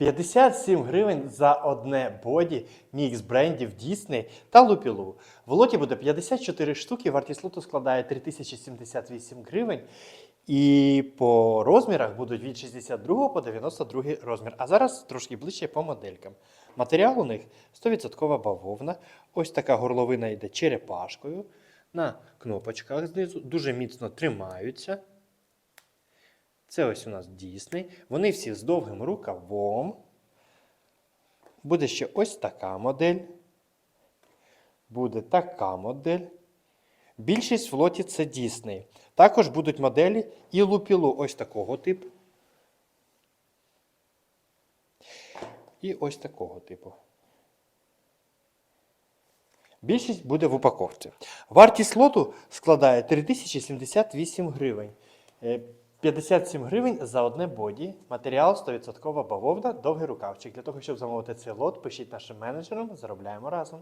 57 гривень за одне боді мікс брендів Disney та Lupilу. В лоті буде 54 штуки, вартість лоту складає 3078 гривень. І по розмірах будуть від 62 по 92 розмір. А зараз трошки ближче по моделькам. Матеріал у них 100% бавовна. Ось така горловина йде черепашкою. На кнопочках знизу дуже міцно тримаються. Це ось у нас Дісней. Вони всі з довгим рукавом. Буде ще ось така модель. Буде така модель. Більшість в лоті це Дісней. Також будуть моделі і лупілу ось такого типу. І ось такого типу. Більшість буде в упаковці. Вартість лоту складає 3078 гривень. Е, 57 гривень за одне боді. Матеріал 100% бавовна, довгий рукавчик. Для того, щоб замовити цей лот, пишіть нашим менеджерам, заробляємо разом.